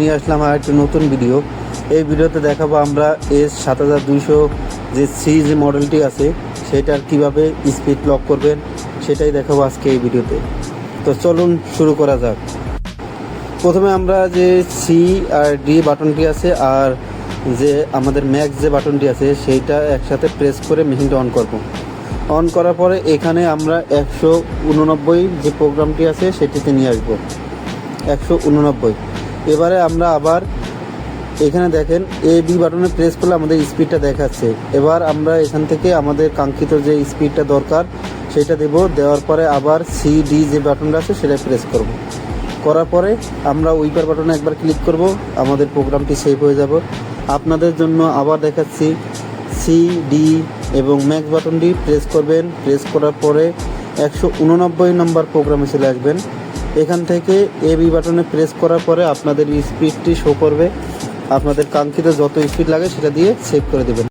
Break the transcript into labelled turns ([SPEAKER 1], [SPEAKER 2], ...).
[SPEAKER 1] নিয়ে আসলাম আর একটি নতুন ভিডিও এই ভিডিওতে দেখাবো আমরা এস সাত হাজার দুইশো যে সি যে মডেলটি আছে, সেটার কীভাবে স্পিড লক করবেন, সেটাই দেখাবো আজকে এই ভিডিওতে। তো চলুন শুরু করা যাক। প্রথমে আমরা যে সি আর ডি বাটনটি আছে আর যে আমাদের ম্যাক্স যে বাটনটি আছে, সেইটা একসাথে প্রেস করে মেশিনটা অন করব। অন করার পরে এখানে আমরা একশো উননব্বই যে প্রোগ্রামটি আছে, সেটিতে নিয়ে আসব। একশো উননব্বই। এবারে আমরা আবার এখানে দেখেন এ বি বাটনে প্রেস করলে আমাদের স্পিডটা দেখাচ্ছে। এবার আমরা এখান থেকে আমাদের কাঙ্ক্ষিত যে স্পিডটা দরকার, সেটা দেব। দেওয়ার পরে আবার সি ডি যে বাটনটা আছে, সেটা প্রেস করব। করার পরে আমরা উইপার বাটনে একবার ক্লিক করব। আমাদের প্রোগ্রামটি সেভ হয়ে যাব। আপনাদের জন্য আবার দেখাচ্ছি সি ডি এবং ম্যাক্স বাটনটি প্রেস করবেন। প্রেস করার পরে একশো উননব্বই নম্বর প্রোগ্রামে চলে আসবেন। এখান থেকে এ বি বাটনে প্রেস করার পরে আপনাদের স্পিডটি শো করবে। আপনাদের কাঙ্ক্ষিত যত স্পিড লাগে সেটা দিয়ে সেভ করে দেবেন।